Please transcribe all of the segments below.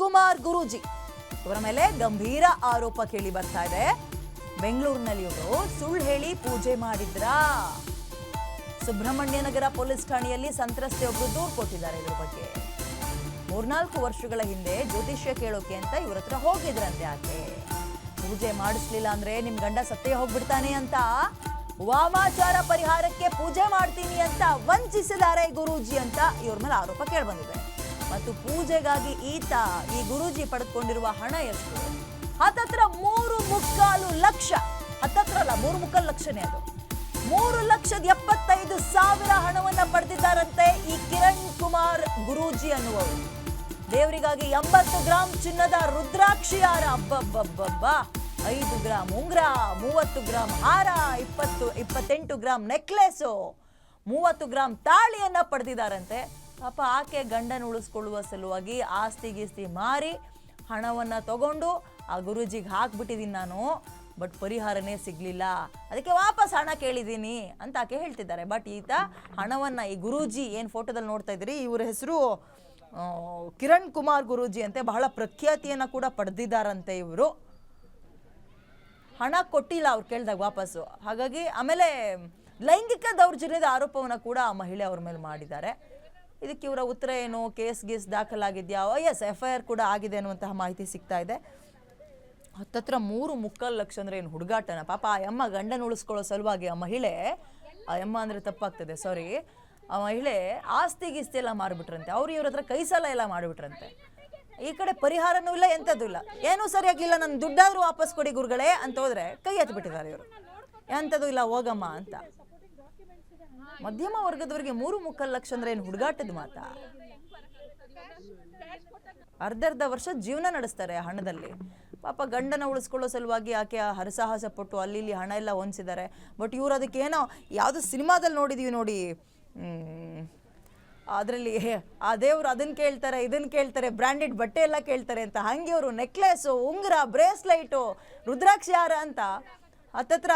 ಕುಮಾರ್ ಗುರೂಜಿ. ಇವರ ಮೇಲೆ ಗಂಭೀರ ಆರೋಪ ಕೇಳಿ ಬರ್ತಾ ಇದೆ. ಬೆಂಗಳೂರಿನಲ್ಲಿ ಇವರು ಸುಳ್ಳು ಹೇಳಿ ಪೂಜೆ ಮಾಡಿದ್ರಾ? ಸುಬ್ರಹ್ಮಣ್ಯ ನಗರ ಪೊಲೀಸ್ ಠಾಣೆಯಲ್ಲಿ ಸಂತ್ರಸ್ತೆಯೊಬ್ಬರು ದೂರು ಕೊಟ್ಟಿದ್ದಾರೆ ಇದ್ರ ಬಗ್ಗೆ. ಮೂರ್ನಾಲ್ಕು ವರ್ಷಗಳ ಹಿಂದೆ ಜ್ಯೋತಿಷ್ಯ ಕೇಳೋಕೆ ಅಂತ ಇವ್ರ ಹತ್ರ ಹೋಗಿದ್ರಂತೆ ಆಕೆ. ಪೂಜೆ ಮಾಡಿಸ್ಲಿಲ್ಲ ಅಂದ್ರೆ ನಿಮ್ ಗಂಡ ಸತ್ತೇ ಹೋಗ್ಬಿಡ್ತಾನೆ ಅಂತ ವಾಮಾಚಾರ ಪರಿಹಾರಕ್ಕೆ ಪೂಜೆ ಮಾಡ್ತೀನಿ ಅಂತ ವಂಚಿಸಿದ್ದಾರೆ ಗುರೂಜಿ ಅಂತ ಇವ್ರ ಮೇಲೆ ಆರೋಪ ಕೇಳ್ಬಂದಿದೆ ಮತ್ತು ಪೂಜೆಗಾಗಿ ಈತ ಈ ಗುರೂಜಿ ಪಡೆದುಕೊಂಡಿರುವ ಹಣ ಎಷ್ಟು? ಹತ್ತತ್ರ ಮೂರು ಮುಕ್ಕಾಲು ಲಕ್ಷ. ಹತ್ತತ್ರ ಅಲ್ಲ, ಮೂರು ಮುಕ್ಕಾಲು ಲಕ್ಷನೇ ಅದು. ಮೂರು ಲಕ್ಷದ ಎಪ್ಪತ್ತೈದು ಸಾವಿರ ಹಣವನ್ನ ಪಡೆದಿದ್ದಾರಂತೆ ಈ ಕಿರಣ್ ಕುಮಾರ್ ಗುರೂಜಿ ಅನ್ನುವರು ದೇವರಿಗಾಗಿ ಎಂಬತ್ತು ಗ್ರಾಂ ಚಿನ್ನದ ರುದ್ರಾಕ್ಷಿಯಾರ ಅಬ್ಬಬ್ಬಬ್ಬಬ್ಬ. ಐದು ಗ್ರಾಂ ಉಂಗ್ರ, ಮೂವತ್ತು ಗ್ರಾಂ ಹಾರ, ಇಪ್ಪತ್ತು, ಇಪ್ಪತ್ತೆಂಟು ಗ್ರಾಂ ನೆಕ್ಲೆಸು, ಮೂವತ್ತು ಗ್ರಾಂ ತಾಳಿಯನ್ನ ಪಡೆದಿದ್ದಾರಂತೆ. ಪಾಪ ಆಕೆ ಗಂಡನ ಉಳಿಸ್ಕೊಳ್ಳುವ ಸಲುವಾಗಿ ಆಸ್ತಿ ಗೀಸ್ತಿ ಮಾರಿ ಹಣವನ್ನು ತಗೊಂಡು ಆ ಗುರೂಜಿಗೆ ಹಾಕ್ಬಿಟ್ಟಿದ್ದೀನಿ ನಾನು, ಬಟ್ ಪರಿಹಾರನೇ ಸಿಗಲಿಲ್ಲ. ಅದಕ್ಕೆ ವಾಪಸ್ ಹಣ ಕೇಳಿದ್ದೀನಿ ಅಂತ ಆಕೆ ಹೇಳ್ತಿದ್ದಾರೆ. ಬಟ್ ಈತ ಹಣವನ್ನು ಈ ಗುರೂಜಿ ಏನು ಫೋಟೋದಲ್ಲಿ ನೋಡ್ತಾ ಇದ್ದೀರಿ, ಇವ್ರ ಹೆಸರು ಕಿರಣ್ ಕುಮಾರ್ ಗುರೂಜಿ ಅಂತೆ, ಬಹಳ ಪ್ರಖ್ಯಾತಿಯನ್ನು ಕೂಡ ಪಡೆದಿದ್ದಾರಂತೆ ಇವರು. ಹಣ ಕೊಟ್ಟಿಲ್ಲ ಅವ್ರು ಕೇಳಿದಾಗ ವಾಪಸ್ಸು ಹಾಗಾಗಿ ಆಮೇಲೆ ಲೈಂಗಿಕ ದೌರ್ಜನ್ಯದ ಆರೋಪವನ್ನು ಕೂಡ ಆ ಮಹಿಳೆ ಅವ್ರ ಮೇಲೆ ಮಾಡಿದ್ದಾರೆ. ಇದಕ್ಕೆ ಇವರ ಉತ್ತರ ಏನು? ಕೇಸ್ ಗೀಸ್ ದಾಖಲಾಗಿದೆಯಾ? ಎಸ್ ಎಫ್ ಐ ಆರ್ ಕೂಡ ಆಗಿದೆ ಅನ್ನುವಂತಹ ಮಾಹಿತಿ ಸಿಗ್ತಾ ಇದೆ. ಹತ್ತತ್ರ ಮೂರು ಮುಕ್ಕಾಲು ಲಕ್ಷ ಅಂದ್ರೆ ಏನು ಹುಡುಗಾಟನ? ಪಾಪ ಆ ಅಮ್ಮ ಗಂಡನ ಉಳಿಸ್ಕೊಳ್ಳೋ ಸಲುವಾಗಿ ಆ ಮಹಿಳೆ, ಆ ಅಮ್ಮ ಅಂದ್ರೆ ತಪ್ಪಾಗ್ತದೆ ಸಾರಿ ಆ ಮಹಿಳೆ ಆಸ್ತಿ ಗೀಸ್ತಿ ಎಲ್ಲ ಮಾಡಿಬಿಟ್ರಂತೆ ಅವ್ರು ಇವ್ರ ಹತ್ರ ಕೈ ಸಾಲ ಎಲ್ಲ ಮಾಡಿಬಿಟ್ರಂತೆ. ಈ ಕಡೆ ಪರಿಹಾರನೂ ಇಲ್ಲ, ಎಂಥದ್ದು ಇಲ್ಲ. ಏನೂ ಸರಿಯಾಗಿಲ್ಲ ನನ್ನ ದುಡ್ಡಾದರೂ ವಾಪಸ್ ಕೊಡಿ ಗುರುಗಳೇ ಅಂತ ಹೋದ್ರೆ ಕೈ ಎತ್ಬಿಟ್ಟಿದ್ದಾರೆ ಇವರು. ಎಂಥದ್ದು ಇಲ್ಲ, ಹೋಗಮ್ಮ ಅಂತ. ಮಧ್ಯಮ ವರ್ಗದವರಿಗೆ ಮೂರು ಮುಕ್ಕಾಲು ಲಕ್ಷ ಅಂದ್ರೆ ಏನು ಹುಡುಗಾಟದ ಮಾತಾ? ಅರ್ಧರ್ಧ ವರ್ಷ ಜೀವನ ನಡೆಸ್ತಾರೆ ಹಣದಲ್ಲಿ. ಪಾಪ ಗಂಡನ ಉಳಿಸ್ಕೊಳ್ಳೋ ಸಲುವಾಗಿ ಆಕೆ ಆ ಹರಸಾಹಸ ಪಟ್ಟು ಅಲ್ಲಿ ಇಲ್ಲಿ ಹಣ ಎಲ್ಲ ಹೊಂದಿಸಿದ್ದಾರೆ. ಬಟ್ ಇವರು ಅದಕ್ಕೆ ಏನೋ ಯಾವುದೋ ಸಿನಿಮಾದಲ್ಲಿ ನೋಡಿದೀವಿ ನೋಡಿ. ಅದರಲ್ಲಿ ಆ ದೇವ್ರು ಅದನ್ನು ಕೇಳ್ತಾರೆ ಇದನ್ನು ಕೇಳ್ತಾರೆ ಬ್ರ್ಯಾಂಡೆಡ್ ಬಟ್ಟೆ ಎಲ್ಲ ಕೇಳ್ತಾರೆ ಅಂತ. ಹಂಗೆ ಅವರು ನೆಕ್ಲೆಸು ಉಂಗುರ, ಬ್ರೇಸ್ಲೈಟು, ರುದ್ರಾಕ್ಷಿ ಹಾರ ಅಂತ. ಹತ್ತತ್ರ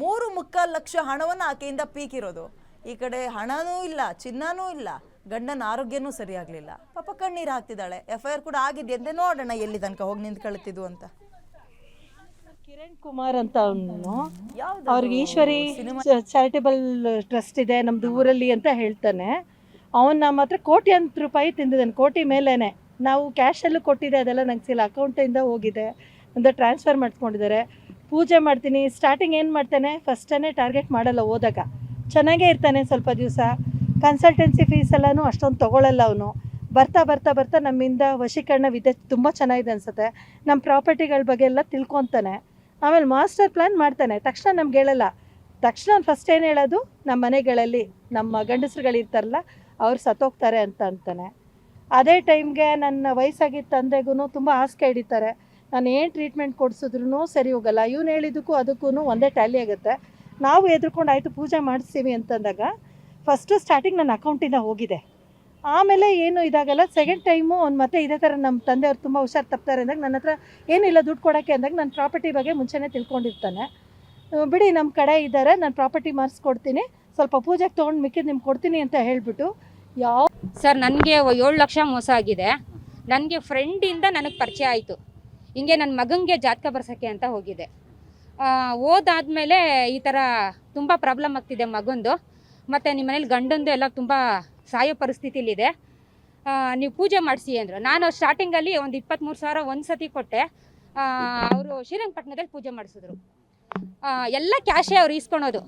ಮೂರು ಮುಕ್ಕಾಲು ಲಕ್ಷ ಹಣವನ್ನು ಆಕೆಯಿಂದ ಪೀಕಿರೋದು. ಈ ಕಡೆ ಹಣನೂ ಇಲ್ಲ ಚಿನ್ನನೂ ಇಲ್ಲ ಗಂಡನ ಆರೋಗ್ಯನೂ ಸರಿಯಾಗಲಿಲ್ಲ. ಪಾಪ ಕಣ್ಣೀರು ಹಾಕ್ತಿದ್ದಾಳೆ. ಎಫ್ ಐ ಆರ್ ಕೂಡ ಆಗಿದೆ. ಅಂತ ನೋಡೋಣ ಎಲ್ಲಿ ತನಕ ಹೋಗಿ ನಿಂತ್ಕೊಳ್ತಿದ್ವು ಅಂತ. ಕಿರಣ್ ಕುಮಾರ್ ಅಂತ ಅವನು. ಅವ್ರಿಗೆ ಈಶ್ವರಿ ಚಾರಿಟಬಲ್ ಟ್ರಸ್ಟ್ ಇದೆ ನಮ್ದು ಊರಲ್ಲಿ ಅಂತ ಹೇಳ್ತಾನೆ. ಅವನ್ ಮಾತ್ರ ಅಂತ ರೂಪಾಯಿ ತಿಂದಿದ್ದಾನೆ ಕೋಟಿ ಮೇಲೇನೆ. ನಾವು ಕ್ಯಾಶಲ್ಲೂ ಕೊಟ್ಟಿದೆ ಅದೆಲ್ಲ ನಂಗೆ ಸಿಲ್ಲ ಅಕೌಂಟಿಂದ ಹೋಗಿದೆ. ಅಂತ ಟ್ರಾನ್ಸ್ಫರ್ ಮಾಡಿಸ್ಕೊಂಡಿದ್ದಾರೆ. ಪೂಜೆ ಮಾಡ್ತೀನಿ ಸ್ಟಾರ್ಟಿಂಗ್ ಏನು ಮಾಡ್ತಾನೆ ಫಸ್ಟೇ ಟಾರ್ಗೆಟ್ ಮಾಡಲ್ಲ ಹೋದಾಗ. ಚೆನ್ನಾಗೇ ಇರ್ತಾನೆ ಸ್ವಲ್ಪ ದಿವಸ. ಕನ್ಸಲ್ಟೆನ್ಸಿ ಫೀಸ್ ಎಲ್ಲನೂ ಅಷ್ಟೊಂದು ತೊಗೊಳಲ್ಲ ಅವನು. ಬರ್ತಾ ಬರ್ತಾ ಬರ್ತಾ ನಮ್ಮಿಂದ ವಶೀಕರಣ ವಿದ್ಯೆ ತುಂಬ ಚೆನ್ನಾಗಿದೆ ಅನ್ಸುತ್ತೆ. ನಮ್ಮ ಪ್ರಾಪರ್ಟಿಗಳ ಬಗ್ಗೆ ಎಲ್ಲ ತಿಳ್ಕೊತಾನೆ. ಆಮೇಲೆ ಮಾಸ್ಟರ್ ಪ್ಲ್ಯಾನ್ ಮಾಡ್ತಾನೆ. ತಕ್ಷಣ ನಮ್ಗೆ ಹೇಳಲ್ಲ. ತಕ್ಷಣ ಫಸ್ಟ್ ಏನು ಹೇಳೋದು? ನಮ್ಮ ಮನೆಗಳಲ್ಲಿ, ನಮ್ಮ ಗಂಡಸ್ರುಗಳಿರ್ತಾರಲ್ಲ ಅವ್ರು ಸತ್ತೋಗ್ತಾರೆ ಅಂತ ಅಂತಾನೆ. ಅದೇ ಟೈಮ್ಗೆ ನನ್ನ ವಯಸ್ಸಾಗಿದ್ದ ತಂದೆಗೂ ತುಂಬ ಹಾಸಿಗೆ ಹಿಡಿತಾರೆ ನಾನು ಏನು ಟ್ರೀಟ್ಮೆಂಟ್ ಕೊಡಿಸಿದ್ರು ಸರಿ ಹೋಗಲ್ಲ. ಇವ್ನು ಹೇಳಿದ್ದಕ್ಕೂ ಅದಕ್ಕೂ ಒಂದೇ ಟ್ಯಾಲಿ ಆಗುತ್ತೆ. ನಾವು ಎದ್ರುಕೊಂಡು ಆಯಿತು ಪೂಜೆ ಮಾಡಿಸ್ತೀವಿ ಅಂತಂದಾಗ ಫಸ್ಟು ಸ್ಟಾರ್ಟಿಂಗ್ ನನ್ನ ಅಕೌಂಟಿಂದ ಹೋಗಿದೆ. ಆಮೇಲೆ ಏನು ಇದಾಗಲ್ಲ ಸೆಕೆಂಡ್ ಟೈಮು ಅವ್ನು ಮತ್ತೆ ಇದೇ ಥರ ನಮ್ಮ ತಂದೆಯವ್ರು ತುಂಬ ಹುಷಾರು ತಪ್ತಾರೆ ಅಂದಾಗ ನನ್ನ ಹತ್ರ ಏನಿಲ್ಲ ದುಡ್ಡು ಕೊಡೋಕ್ಕೆ ಅಂದಾಗ ನನ್ನ ಪ್ರಾಪರ್ಟಿ ಬಗ್ಗೆ ಮುಂಚೆನೇ ತಿಳ್ಕೊಂಡಿರ್ತಾನೆ. ಬಿಡಿ ನಮ್ಮ ಕಡೆ ಇದ್ದಾರೆ ನಾನು ಪ್ರಾಪರ್ಟಿ ಮಾರಿಸ್ಕೊಡ್ತೀನಿ ಸ್ವಲ್ಪ ಪೂಜೆಗೆ ತೊಗೊಂಡು ಮಿಕ್ಕಿದ್ದು ನಿಮ್ಗೆ ಕೊಡ್ತೀನಿ ಅಂತ ಹೇಳಿಬಿಟ್ಟು ಯಾವ ಸರ್ ನನಗೆ ಏಳು ಲಕ್ಷ ಮೋಸ ಆಗಿದೆ. ನನಗೆ ಫ್ರೆಂಡಿಂದ ನನಗೆ ಪರಿಚಯ ಆಯಿತು. ಹಿಂಗೆ ನನ್ನ ಮಗನಿಗೆ ಜಾತಕ ಬರ್ಸೋಕ್ಕೆ ಅಂತ ಹೋಗಿದ್ದೆ ಓದಾದಮೇಲೆ ಈ ಥರ ತುಂಬ ಪ್ರಾಬ್ಲಮ್ ಆಗ್ತಿದೆ ಮಗಂದು. ಮತ್ತು ನಿಮ್ಮ ಮನೇಲಿ ಗಂಡಂದು ಎಲ್ಲ ತುಂಬ ಸಾಯೋ ಪರಿಸ್ಥಿತಿಲಿದೆ. ನೀವು ಪೂಜೆ ಮಾಡಿಸಿ ಅಂದರು. ನಾನು ಸ್ಟಾರ್ಟಿಂಗಲ್ಲಿ ಒಂದು ಇಪ್ಪತ್ತ್ಮೂರು ಸಾವಿರ ಒಂದು ಸತಿ ಕೊಟ್ಟೆ ಅವರು ಶ್ರೀರಂಗಪಟ್ಟಣದಲ್ಲಿ ಪೂಜೆ ಮಾಡಿಸಿದ್ರು. ಎಲ್ಲ ಕ್ಯಾಶೇ ಅವ್ರು ಈಸ್ಕೊಳೋದು.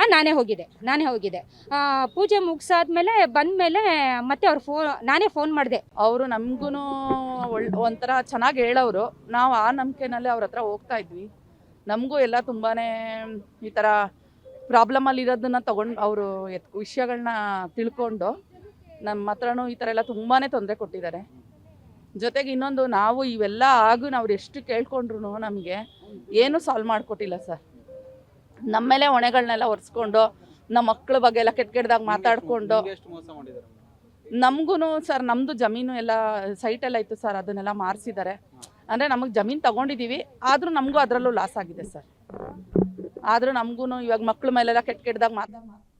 ಹಾ ನಾನೇ ಹೋಗಿದ್ದೆ ನಾನೇ ಹೋಗಿದ್ದೆ ಆ, ಪೂಜೆ ಮುಗಿಸಾದ್ಮೇಲೆ ಬಂದಮೇಲೆ ಮತ್ತೆ ಅವ್ರು ಫೋನ್ ನಾನೇ ಫೋನ್ ಮಾಡಿದೆ. ಅವರು ನಮಗೂ ಒಳ್ ಒಂಥರ ಚೆನ್ನಾಗಿ ಹೇಳೋರು ನಾವು ಆ ನಂಬಿಕೆನಲ್ಲೇ ಅವ್ರ ಹತ್ರ ಹೋಗ್ತಾ ಇದ್ವಿ. ನಮಗೂ ಎಲ್ಲ ತುಂಬಾ ಈ ಥರ ಪ್ರಾಬ್ಲಮಲ್ಲಿ ಇರೋದನ್ನ ತೊಗೊಂಡು ಅವರು ಎತ್ ವಿಷಯಗಳನ್ನ ತಿಳ್ಕೊಂಡು ನಮ್ಮ ಹತ್ರನೂ ಈ ಥರ ಎಲ್ಲ ತುಂಬಾ ತೊಂದರೆ ಕೊಟ್ಟಿದ್ದಾರೆ. ಜೊತೆಗೆ ಇನ್ನೊಂದು ನಾವು ಇವೆಲ್ಲ ಆಗು ನಾವು ಎಷ್ಟು ಕೇಳ್ಕೊಂಡ್ರು ನಮಗೆ ಏನೂ ಸಾಲ್ವ್ ಮಾಡಿಕೊಟ್ಟಿಲ್ಲ ಸರ್ ನಮ್ಮ ಮೇಲೆ ಹೊಣೆಗಳನ್ನೆಲ್ಲ ಒರೆಸ್ಕೊಂಡು ನಮ್ಮ ಮಕ್ಕಳ ಬಗ್ಗೆ ಎಲ್ಲ ಕೆಟ್ಟ ಕೆಟ್ಟದಾಗ ಮಾತಾಡಿಕೊಂಡು ನಿಮ್ಗೆ ಸರ್ ನಮ್ಮದು ಜಮೀನು ಎಲ್ಲ ಸೈಟೆಲ್ಲ ಇತ್ತು ಸರ್ ಅದನ್ನೆಲ್ಲ ಮಾರಿಸಿದ್ದಾರೆ ಅಂದರೆ ನಮಗೆ ಜಮೀನು ತಗೊಂಡಿದ್ದೀವಿ ಆದರೂ ನಮಗೂ ಅದರಲ್ಲೂ ಲಾಸ್ ಆಗಿದೆ ಸರ್ ಆದರೂ ನಮಗೂ ಇವಾಗ ಮಕ್ಕಳ ಮೇಲೆಲ್ಲ ಕೆಟ್ಟ ಕೆಟ್ಟದಾಗ ಮಾತಾ